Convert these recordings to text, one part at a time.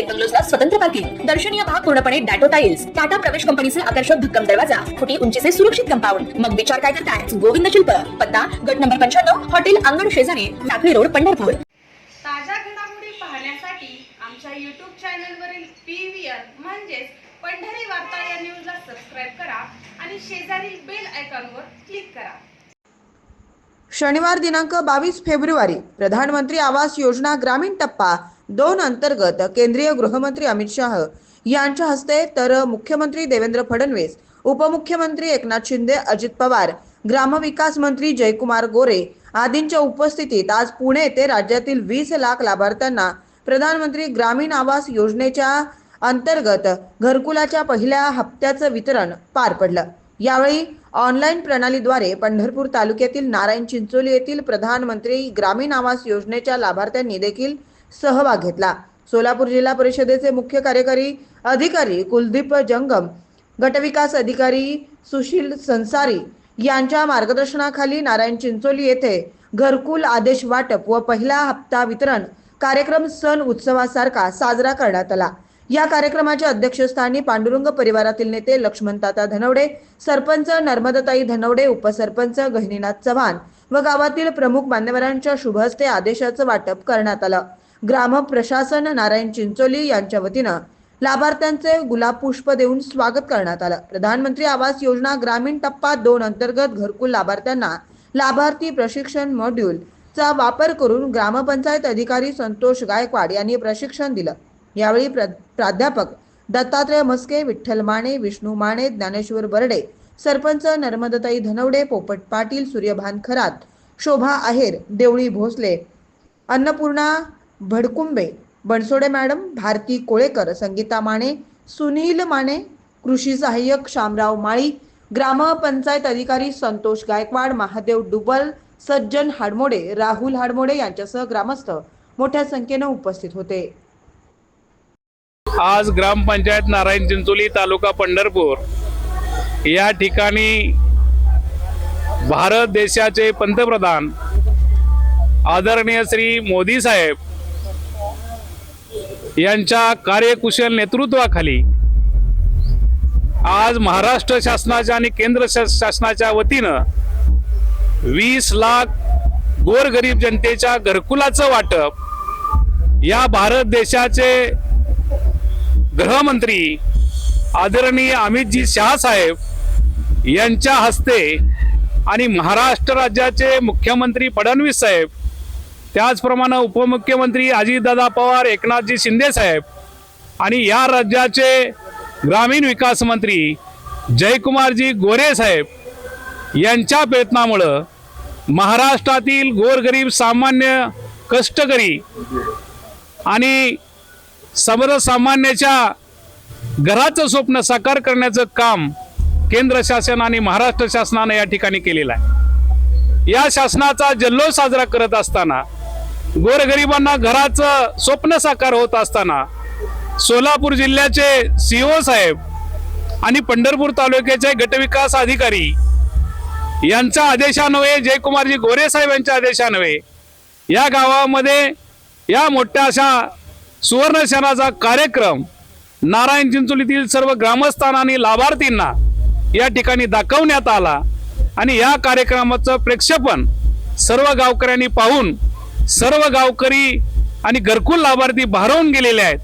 बंगलोजला स्वतंत्र पार्किंग दर्शनीय भाग पूर्णपणे डॅटो टाइल्स टाटा प्रवेश कंपनीचे आकर्षक भक्कम दरवाजा फुटी उंचीचे सुरक्षित कंपाऊंड. मग विचार काय करताय? गोविंद शिल्प पत्ता गट नंबर पंच्याण्णव हॉटेल अंगण शेजारी टाकळी रोड पंढरपूर. ताज्या घडामोडी पाहण्यासाठी आमच्या यूट्यूब चॅनलवरील पी व्ही आर म्हणजेच पंढरी वार्ता या न्यूजला सबस्क्राईब करा आणि शेजारील बेल आयकॉनवर क्लिक करा. शनिवार दिनांक बावीस फेब्रुवारी प्रधानमंत्री आवास योजना ग्रामीण टप्पा दोन अंतर्गत केंद्रीय गृहमंत्री अमित शाह यांच्या हस्ते तर मुख्यमंत्री देवेंद्र फडणवीस उपमुख्यमंत्री एकनाथ शिंदे अजित पवार ग्रामविकास मंत्री जयकुमार गोरे आदींच्या उपस्थितीत आज पुणे येथे राज्यातील वीस लाख लाभार्थ्यांना प्रधानमंत्री ग्रामीण आवास योजनेच्या अंतर्गत घरकुलाच्या पहिल्या हप्त्याचं वितरण पार पडलं. यावेळी ऑनलाईन प्रणालीद्वारे पंढरपूर तालुक्यातील नारायण चिंचोली येथील प्रधानमंत्री ग्रामीण आवास योजनेच्या लाभार्थ्यांनी देखील सहभाग घेतला. सोलापूर जिल्हा परिषदेचे मुख्य कार्यकारी अधिकारी कुलदीप जंगम गटविकास अधिकारी सुशील संसारी यांच्या मार्गदर्शनाखाली नारायण चिंचोली येथे घरकुल आदेश वाटप व पहिला हप्ता वितरण कार्यक्रम सण उत्सवासारखा साजरा करण्यात आला. या कार्यक्रमाच्या अध्यक्षस्थानी पांडुरंग परिवारातील नेते लक्ष्मणताता धनवडे सरपंच नर्मदताई धनवडे उपसरपंच गहिनीनाथ चव्हाण व गावातील प्रमुख मान्यवरांच्या शुभहस्ते आदेशाचं वाटप करण्यात आलं. ग्राम प्रशासन नारायण चिंचोली यांच्या वतीनं लाभार्थ्यांचे गुलाब पुष्प देऊन स्वागत करण्यात आलं. प्रधानमंत्री आवास योजना ग्रामीण टप्पा दोन अंतर्गत घरकुल लाभार्थ्यांना लाभार्थी प्रशिक्षण मॉड्यूल चा वापर करून ग्रामपंचायत अधिकारी संतोष गायकवाड यांनी प्रशिक्षण दिलं. यावेळी प्र प्राध्यापक दत्तात्रय मस्के विठ्ठल माने विष्णू माने ज्ञानेश्वर बर्डे सरपंच नर्मदताई धनवडे पोपट पाटील सूर्यभान खरात शोभा आहेर देवळी भोसले अन्नपूर्णा भडकुंबे बनसोडे मॅडम भारती कोळेकर संगीता माने सुनील माने कृषी सहाय्यक शामराव माळी ग्रामपंचायत अधिकारी संतोष गायकवाड महादेव डुबल सज्जन हाडमोडे राहुल हाडमोडे यांच्यासह ग्रामस्थ मोठ्या संख्येनं उपस्थित होते. आज ग्रामपंचायत नारायण चिंचोली तालुका पंढरपूर. या ठिकाणी भारत देशाचे पंतप्रधान आदरणीय श्री मोदी साहेब यांच्या कार्यकुशल नेतृत्वाखाली आज महाराष्ट्र शासनाच्या आणि केंद्र शा- शासनाच्या वतीनं वीस लाख गोरगरीब जनतेच्या घरकुलाचं वाटप या भारत देशाचे गृहमंत्री आदरणीय अमितजी शहा साहेब यांच्या हस्ते आणि महाराष्ट्र राज्याचे मुख्यमंत्री फडणवीस साहेब त्याचप्रमाणे उपमुख्यमंत्री अजितदादा पवार एकनाथजी शिंदे साहेब आणि या राज्याचे ग्रामीण विकास मंत्री जयकुमारजी गोरे साहेब यांच्या प्रयत्नामुळं महाराष्ट्रातील गोरगरीब सामान्य कष्टकरी आणि सर्वसामान्याच्या घराचं स्वप्न साकार करण्याचं काम केंद्र शासन आणि महाराष्ट्र शासनानं या ठिकाणी केलेलं आहे. या शासनाचा जल्लोष साजरा करत असताना गोरगरिबांना घराचं स्वप्न साकार होत असताना सोलापूर जिल्ह्याचे सीओ साहेब आणि पंढरपूर तालुक्याचे गटविकास अधिकारी यांच्या आदेशान्वये जयकुमारजी गोरे साहेब यांच्या आदेशान्वये या गावामध्ये या मोठ्या अशा सुवर्णशनाचा कार्यक्रम नारायण चिंचोलीतील सर्व ग्रामस्थांना आणि लाभार्थींना या ठिकाणी दाखवण्यात आला आणि या कार्यक्रमाचं प्रेक्षेपण सर्व गावकऱ्यांनी पाहून सर्व गावकरी आणि घरकुल लाभार्थी भारावून गेलेले आहेत.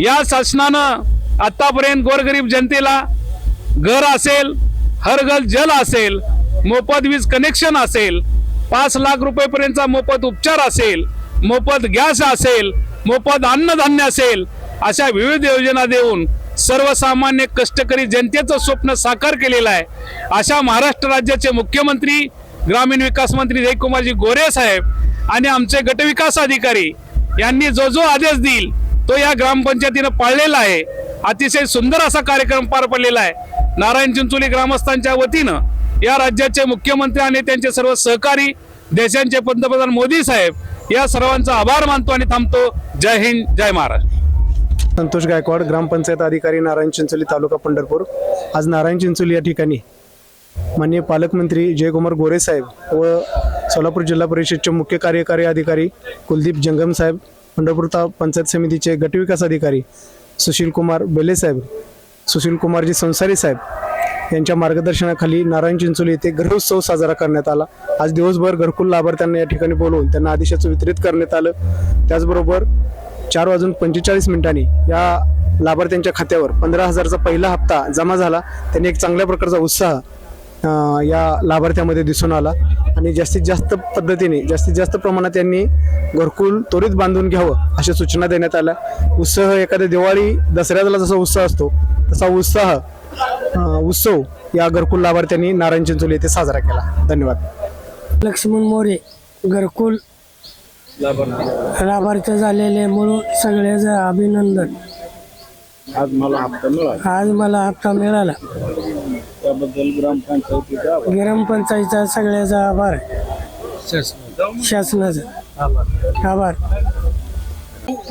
या शासनानं आतापर्यंत गोरगरीब जनतेला घर असेल हर घर जल असेल मोफत वीज कनेक्शन असेल पाच लाख रुपयेपर्यंतचा मोफत उपचार असेल मोफत गॅस असेल मोफत अन्नधान्य असेल अशा विविध योजना देऊन सर्वसामान्य कष्टकरी जनतेचं स्वप्न साकार केलेलं आहे. अशा महाराष्ट्र राज्याचे मुख्यमंत्री ग्रामीण विकास मंत्री जयकुमारजी गोरे साहेब आणि आमचे गटविकास अधिकारी यांनी जो जो आदेश देईल तो या ग्रामपंचायतीनं पाळलेला आहे. अतिशय सुंदर असा कार्यक्रम पार पडलेला आहे. नारायण चिंचोली ग्रामस्थांच्या वतीनं या राज्याचे मुख्यमंत्री आणि त्यांचे सर्व सहकारी देशांचे पंतप्रधान मोदी साहेब या सर्वांचा आभार मानतो आणि थांबतो. जय हिंद जय महाराष्ट्र. संतोष गायकवाड ग्रामपंचायत अधिकारी नारायण चिंचोली तालुका पंढरपूर. आज नारायण चिंचोली या ठिकाणी माननीय पालकमंत्री जयकुमार गोरे साहेब व सोलापूर जिल्हा परिषदचे मुख्य कार्यकारी अधिकारी कुलदीप जंगम साहेब पंढरपूर ता पंचायत समितीचे गटविकास अधिकारी सुशील कुमार बेले साहेब सुशील कुमारजी संसारी साहेब यांच्या मार्गदर्शनाखाली नारायण चिंचोली येथे गृहोत्सव साजरा करण्यात आला. आज दिवसभर घरकुल लाभार्थ्यांना या ठिकाणी बोलवून त्यांना आदेशाचं वितरित करण्यात आलं. त्याचबरोबर चार वाजून पंचेचाळीस मिनिटांनी या लाभार्थ्यांच्या खात्यावर पंधरा हजारचा पहिला हप्ता जमा झाला. त्यांनी एक चांगल्या प्रकारचा उत्साह या लाभार्थ्यामध्ये दिसून आला. आणि जास्तीत जास्त पद्धतीने जास्तीत जास्त प्रमाणात त्यांनी घरकुल त्वरित बांधून घ्यावं अशा सूचना देण्यात आल्या. उत्साह एखाद्या दिवाळी दसऱ्याला जसा उत्साह असतो तसा उत्साह उत्सव या घरकुल लाभार्थ्यांनी नारायण चिंचोली येथे साजरा केला. धन्यवाद. लक्ष्मण मोरे घरकुल लाभार्थी झालेले म्हणून सगळ्याचं अभिनंदन. आज मला हप्ता मिळाला. आज मला हप्ता मिळाला. त्याबद्दल ग्रामपंचायतीचा ग्रामपंचायतीचा सगळ्याचा आभार. शासनाचा? आभार.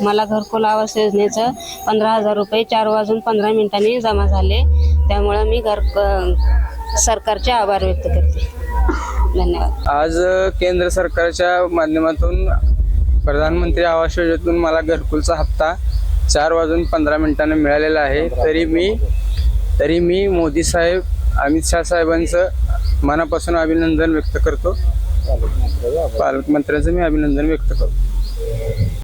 मला घरकुल आवास योजनेचं पंधरा हजार रुपये चार वाजून पंधरा मिनिटांनी जमा झाले. त्यामुळं मी घर सरकारचे आभार व्यक्त करते. धन्यवाद. आज केंद्र सरकारच्या माध्यमातून प्रधानमंत्री आवास योजनेतून मला घरकुलचा हप्ता चार वाजून पंधरा मिनिटांनी मिळालेला आहे. तरी मी तरी मी मोदी साहेब अमित शहा साहेबांचं मनापासून अभिनंदन व्यक्त करतो. पालकमंत्र्यांचं मी अभिनंदन व्यक्त करतो.